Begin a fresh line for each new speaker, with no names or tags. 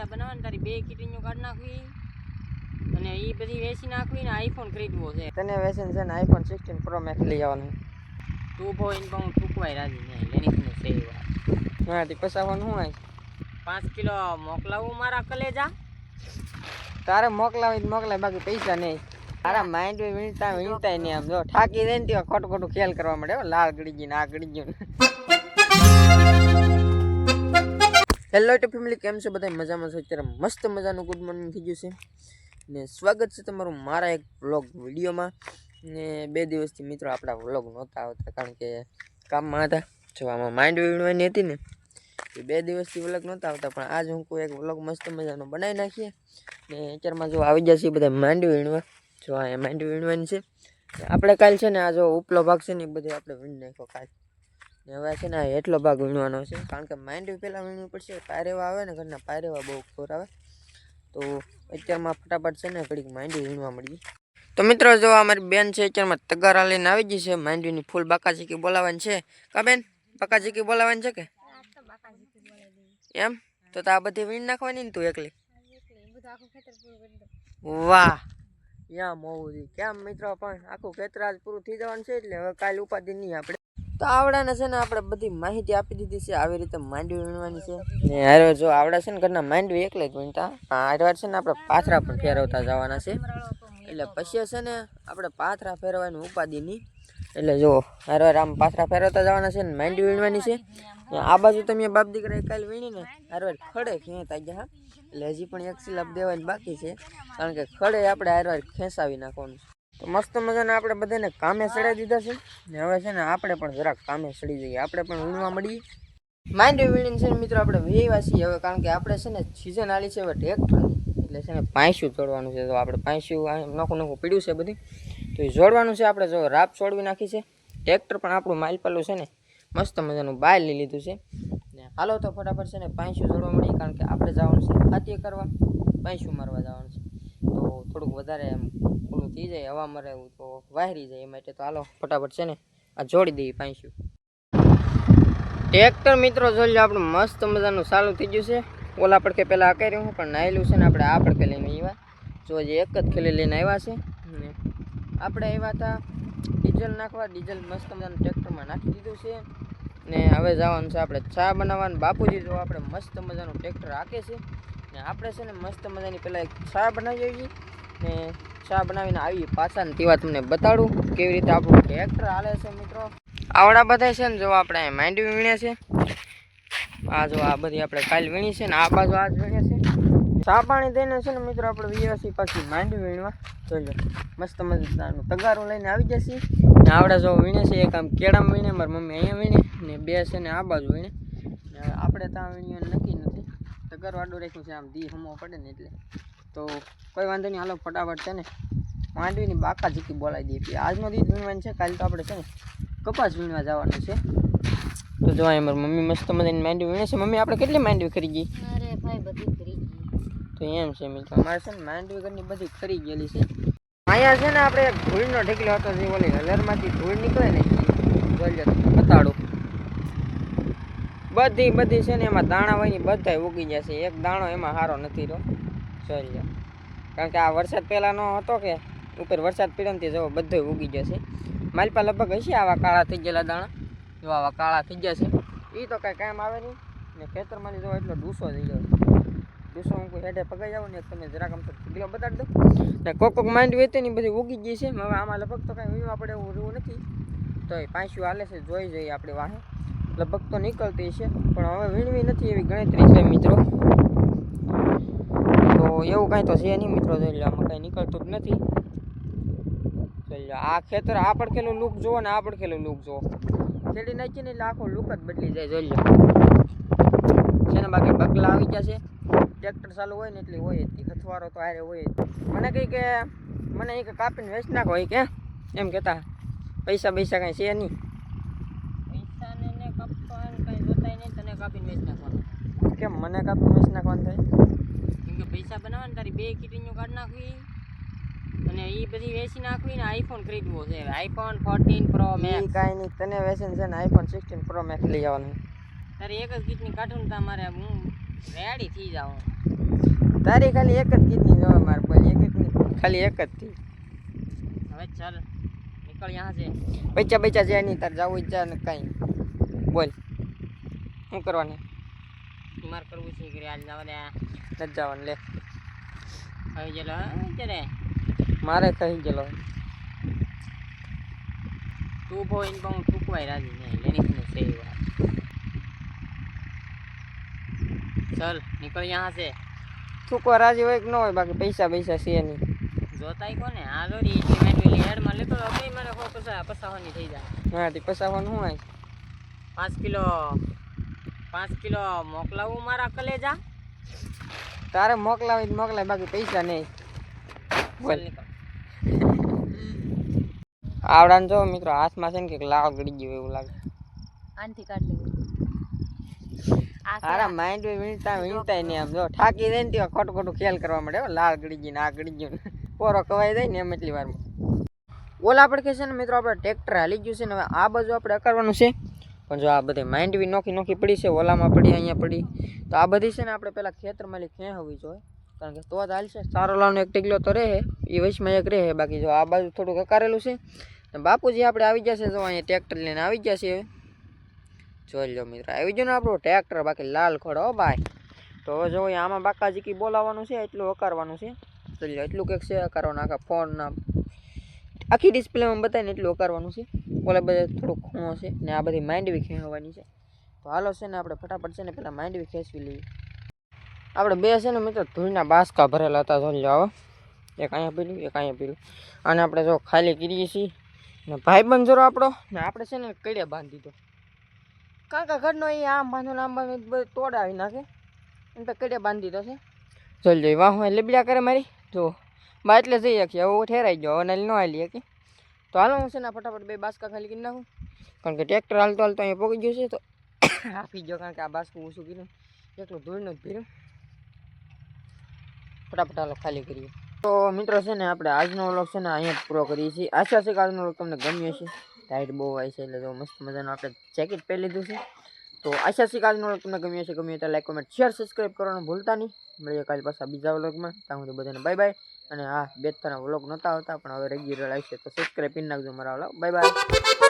પૈસા બનાવવા તારી બે કિટીનું કાઢ નાખવી. અને એ બધી વેચી નાખવી ને આઈફોન ખરીદવો છે.
તને વેચીને છે ને આઈફોન સિક્સટીન પ્રો મેક્સ લઈ આવવાનું.
તું ભો એને પણ હું ટૂંકવાય રાજી નહીં લેનીસનું છે એ વાત.
એનાથી પસાવવાનું શું હોય?
પાંચ કિલો મોકલાવું મારા કલેજા?
તારે મોકલાવી તો મોકલાય બાકી પૈસા નહીં. તારા માઇન્ડ વીણતા વીણતા નહીં આમ. જો થાકી દે ને ત્યાં ખોટું ખોટું ખ્યાલ કરવા મળે લાલ ગળી ગયું આ ગળી ગયું હેલો ટુ ફેમિલી કેમ છો? બધા મજામાં છો? અત્યારે મસ્ત મજાનું ગુડ મોર્નિંગ થઈ ગયું છે. ને સ્વાગત છે તમારું મારા એક વ્લોગ વિડીયોમાં. ને બે દિવસથી મિત્રો આપણા વ્લોગ નહોતા આવતા, કારણ કે કામમાં હતા. જો આમાં માઇન્ડ વીણવાની હતી ને એ બે દિવસથી વ્લોગ નહોતા આવતા, પણ આજ હું કોઈ એક વ્લોગ મસ્ત મજાનો બનાવી નાખીએ. ને અત્યારમાં જો આવી જશે બધા માંડવી વીણવા જો આ માંડવી વીણવાની છે. આપણે કાલ છે ને આ જો ઉપલો ભાગ છે ને એ બધું આપણે વીણી નાખ્યો કાલ. હવે છે ને એટલો ભાગ વીણવાનો છે, કારણ કે માંડવી પહેલાં વીણવું પડશે, પાયરેવા આવે ને ઘરના પાયરેવા બહુ ખોર આવે. તો અત્યારમાં ફટાફટ છે ને ઘડીક માંડવી વીણવા મળીએ. તો મિત્રો, જો અમારી મારી બેન છે, અત્યારમાં તગારા લઈને આવી ગઈ છે માંડવીની ફૂલ બાકાજીકી બોલાવાની છે. કા બેન બાકાજીકી બોલાવવાની છે કે? એમ? તો આ બધી વીણ નાખવાની ને તું એકલી? વાહ! યા મોવું કેમ મિત્રો, પણ આખું ખેતર પૂરું થઈ જવાનું છે, એટલે હવે કાલે ઉપાધિ નહીં આપણે તો આવડાને છે ને આપણે બધી માહિતી આપી દીધી છે, આવી રીતે માંડવી વીણવાની છે. ને હારે જો આવડા છે ને ઘરના માંડવી એકલે જ વીણતા. હારવાર છે ને આપણે પાથરા પણ ફેરવતા જવાના છે. એટલે પછી છે ને આપણે પાથરા ફેરવાની ઉપાધિની એટલે જો હારવાર આમ પાથરા ફેરવતા જવાના છે ને માંડવી વીણવાની છે. આ બાજુ તમે બાપ દીકરા કાલે વીણીને હારવાર ખડે ખેંચતા ગયા. એટલે હજી પણ એક સિલાબ દેવાની બાકી છે. કારણ કે ખડે આપણે હારવાર ખેંચાવી નાખવાનું તો મસ્ત મજાના આપણે બધાને કામે ચડાવી દીધા છે. ને હવે છે ને આપણે પણ જરાક કામે ચડી જઈએ. આપણે પણ વીણવા મળીએ માંડવી વીણીને છે ને મિત્રો, આપણે વેવા છીએ હવે, કારણ કે આપણે છે ને સિઝન આલી છે હવે ટ્રેક્ટરની એટલે છે ને પાંસ્યું જોડવાનું છે. તો આપણે પાંસ્યું નોખું નોખું પીડ્યું છે બધું. તો એ જોડવાનું છે આપણે જો રાપ છોડવી નાખી છે. ટ્રેક્ટર પણ આપણું માલપાલું છે ને મસ્ત મજાનું બાય લઈ લીધું છે. ને હાલો તો ફટાફટ છે ને પાંસ્યું જોડવા મળીએ કારણ કે આપણે જવાનું છે ખાતી કરવા. પાંસ્યું મારવા જવાનું છે. તો થોડુંક વધારે એમ ઓલું થઈ જાય, હવા મરે એવું તો વાહરી જાય એ માટે તો હાલો, ફટાફટ છે ને આ જોડી દઈએ પાંસ્યું ટ્રેક્ટર મિત્રો, જોઈ લો આપણું મસ્ત મજાનું ચાલુ થઈ ગયું છે. ઓલા પડકે પહેલાં અકાર્યું હું, પણ નાહેલું છે ને આપણે આ પડકે લઈને આવ્યા જો હજી એક જ ખેલી લઈને આવ્યા છે. ને આપણે આવ્યા હતા ડીઝલ નાખવા, ડીઝલ મસ્ત મજાનું ટ્રેક્ટરમાં નાખી દીધું છે. ને હવે જવાનું છે આપણે ચા બનાવવાનું. બાપુજી જો આપણે મસ્ત મજાનું ટ્રેક્ટર હાકે છે. ને આપણે છે ને મસ્ત મજાની પહેલાં એક ચા બનાવી આવીએ ને ચા બનાવીને આવી પાછા ને તેવા તમને બતાડું કેવી રીતે આપણું ટ્રેક્ટર હાલે છે મિત્રો. આવડા બધા છે ને જો આપણે માંડવી વીણે છે. આ જો આ બધી આપણે કાલ વીણી છે ને આ બાજુ આ જ વીણે છે. ચા પાણી દઈને છે ને મિત્રો આપણે વીવાસી પાછી માંડવી વીણવા. જોઈ મસ્ત મજાનું તગારું લઈને આવી જશે. ને આવડા જો વીણે છે, એક આમ કેળામાં વીણે, મારી મમ્મી અહીંયા વીણે, ને બે છે ને આ બાજુ વીણે. આપણે ત્યાં વીણીએ નક્કી નથી. તગાર વાડું રાખ્યું છે, આમ દી હમો પડે ને એટલે. તો કોઈ વાંધો નહીં હાલો ફટાફટ છે ને માંડવીની બાકા જીકી બોલાવી દઈએ આજનો દીધ વીણવાની છે કાલે તો આપણે છે ને કપાસ વીણવા જવાનું છે. તો જો મારી મમ્મી મસ્ત મજાની માંડવી વીણે છે. મમ્મી આપણે કેટલી માંડવી ખરીદી?
અરે ભાઈ બધી કરી
તો એમ છે મિત્રો. અમારે છે ને માંડવી ઘરની બધી ખરી ગયેલી છે. અહીંયા છે ને આપણે ધૂળનો ઢીકલો હતો જે ઓલી હલરમાંથી ધૂળ નીકળે ને એ જોઈ લો તમે બતાડું બધી બધી છે ને એમાં દાણા હોય ને બધા ઉગી જશે એક દાણો એમાં સારો નથી રહ્યો. જોઈ લો કારણ કે આ વરસાદ પહેલાં નો હતો કે, ઉપર વરસાદ પીડનથી જવો બધું ઉગી જશે. માલપા લગભગ હશે આવા કાળા થઈ ગયેલા દાણા? જો આવા કાળા થઈ ગયા છે એ તો કાંઈ કામ આવે નહીં. ને ખેતરમાં જો એટલો ડૂસો થઈ ગયો. ડૂસો હું હેઠે પગાઈ જાઉં ને તમે જરાક આમ તો ઢીકલો બતાડી દો ને કોક કોક માંડવી હતી ને બધી ઉગી ગઈ છે હવે આમાં લગભગ તો કાંઈ વીમા પડે એવું રહેવું નથી. તો એ પાંચું હાલે છે, જોઈ જઈએ આપણે વાહે. લગભગ તો નીકળતી છે પણ હવે વીણવી નથી એવી ગણતરી છે મિત્રો. એવું કાંઈ તો છે નહીં મિત્રો જોઈ લો આમાં કાંઈ નીકળતું જ નથી. જોઈ લો આ ખેતર આ પડખેલું લુક જુઓ ને આ પડખેલું લુક જુઓ. ખેડી નાખીએ ને એટલે આખો લુક જ બદલી જાય જોઈ લો. છે ને બાકી બગલા આવી ગયા છે. ટ્રેક્ટર ચાલુ હોય ને એટલે હોય જ. અથવારો તો હારે હોય મને કહી કે મને એ કાપીને વેચ નાખો એ કે એમ કહેતા. પૈસા પૈસા કાંઈ છે નહીં.
પૈસા ને ને કાપવાનું કાંઈ જોતાય નહીં તને કાપીને વેચી નાખવાનું.
કેમ મને કાપીને વેચ નાખવાનું થાય?
કે પૈસા બનાવવા તારી બે કિટીનું કાઢ નાખવી. અને એ બધી વેચી નાખવી ને આઈફોન ખરીદવો છે. આઈફોન ફોર્ટીન પ્રો મેક્સ
કાંઈ નહીં તને વેચીને છે ને આઈફોન સિક્સટીન પ્રો મેક્સ લઈ આવવાનું.
તારી એક જ કીટની કાઢું ને તમારે હું રેડી થઈ જાઉં.
તારી ખાલી એક જ કિડની જોવે મારે બોલ એક એક ખાલી એક જ થી
હવે ચાલ નીકળ યહાં છે.
પૈસા પૈસા જાય નહીં તાર જવું જ જા ને કાંઈ. બોલ શું કરવાની?
માર કરવું છે કે આજ જવા દે
નથી જવાનું લે.
હવે ગયેલો હા, ચલે
મારે કહી ગયેલો?
તું ઊભો હોય ને પણ હું ટૂંકવાય રાજી નહીં લેની શું છે એ વાત ચલ નીકળ યહાં से
ચૂકવા રાજી હોય કે ન હોય બાકી પૈસા પૈસા છે નહીં.
જોતાય કોને? આ લોરી મેટવેલી હેડમાં લેતો તો કઈ મને કો પૈસા પસાવાની થઈ જાય.
મારાથી પસાવાનું શું હોય?
પાંચ કિલો પાંચ કિલો મોકલાવું મારા કલેજા?
તારે મોકલાવી મોકલાય બાકી પૈસા નહીં. બોલ. આવડાને જો મિત્રો હાથમાં છે ને કે લાવ ગળી ગયું એવું લાગે.
આનથી કાઢ લેવું
હારા માઇન્ડ વીણતા વીણતા નહીં આમ. જો થાકી જાય ને ત્યાં ખોટું ખોટું ખ્યાલ કરવા હો લાલ ગળી ગયું ને આ ગળી ગયું પોરો કવાઈ જાય ને એમ એટલી વારમાં. ઓલા આપણે કહે છે ને મિત્રો આપણે ટ્રેક્ટર હાલી ગયું છે ને હવે આ બાજુ આપણે અકારવાનું છે. પણ જો આ બધી માઇન્ડ બી નોખી નોખી પડી છે, ઓલામાં પડી, અહીંયા પડી. તો આ બધી છે ને આપણે પેલા ખેતરમાં લી ખેં હોવી જોઈએ? કારણ કે તો જ હાલશે સારો લાવનો એક ટીકલો તો રહે, એ વચમાં એક રહે. બાકી જો આ બાજુ થોડુંક અકારેલું છે. ને બાપુજી આપણે આવી જશે જો અહીંયા ટ્રેક્ટર લઈને આવી જશે હવે જોઈ લો મિત્રો, આવી ગયો ને આપણું ટ્રેક્ટર બાકી લાલ ખોડો હો ભાઈ. તો હવે જો અહીંયા આમાં બાકાજીકી બોલાવવાનું છે, એટલું અકારવાનું છે. જોઈ લો એટલું કંઈક છે અકારવાનું આખા ફોનના આખી ડિસ્પ્લેમાં બતાવીને એટલું કરવાનું છે. ઓલા બધા થોડો ખૂણો છે ને આ બધી માંડવી ખેંચવાની છે. તો હાલો છે ને આપણે ફટાફટ છે ને પેલા માંડવી ખેંચવી લઈએ. આપણે બે છે ને મિત્રો ધૂળના બાસકા ભરેલા હતા, જોઈ લો એક અહીંયા પીલું, એક અહીંયા પીલું. અને આપણે જો ખાલી કરીએ છીએ ને ભાઈબંધ જરો આપણો, ને આપણે છે ને કડે બાંધી દીધો. કાકા ઘરનો એ આમ બાંધો આમ બાંધો તોડાવી નાખે. તો કડે બાંધી દીધો છે. જોઈ વાહ, લીબડા કરે મારી. જો બા એટલે જઈ શકીએ હવે ઠેરાઈ ગયો હવે ન હાલી કે તો હાલો હું છે ને ફટાફટ બે બાસકા ખાલી કરી નાખું કારણ કે ટ્રેક્ટર હાલતો હાલતો અહીંયા પહોંચી ગયું છે તો આપી ગયો કારણ કે આ બાસકું ઓછું કર્યું એટલું ધૂળનું જ ભીર્યું ફટાફટ હાલો ખાલી કરીએ તો મિત્રો છે ને આપણે આજનો વ્લોગ છે ને અહીંયા જ પૂરો કરીએ છીએ આશા છે કે આજનો વ્લોગ તમને ગમ્યો છે ટાઈટ બહુ આવી છે એટલે તો મસ્ત મજાનું આપણે જેકેટ પહેરી લીધું છે તો આશા છે કે આજનો વ્લોગ તમને ગમ્યો છે ગમ્યો તો લાઈક કોમેન્ટ શેર સબસ્ક્રાઈબ કરવાનું ભૂલતા નહીં મળીએ કાલે પાછા બીજા વ્લોગમાં ત્યાં સુધી બધાને બાય બાય અને હા બે ત્રણ વ્લોગ નહોતા આવતા, પણ હવે રેગ્યુલર આવશે, તો સબસ્ક્રાઈબ કરી નાખજો મારા વ્લોગ બાય બાય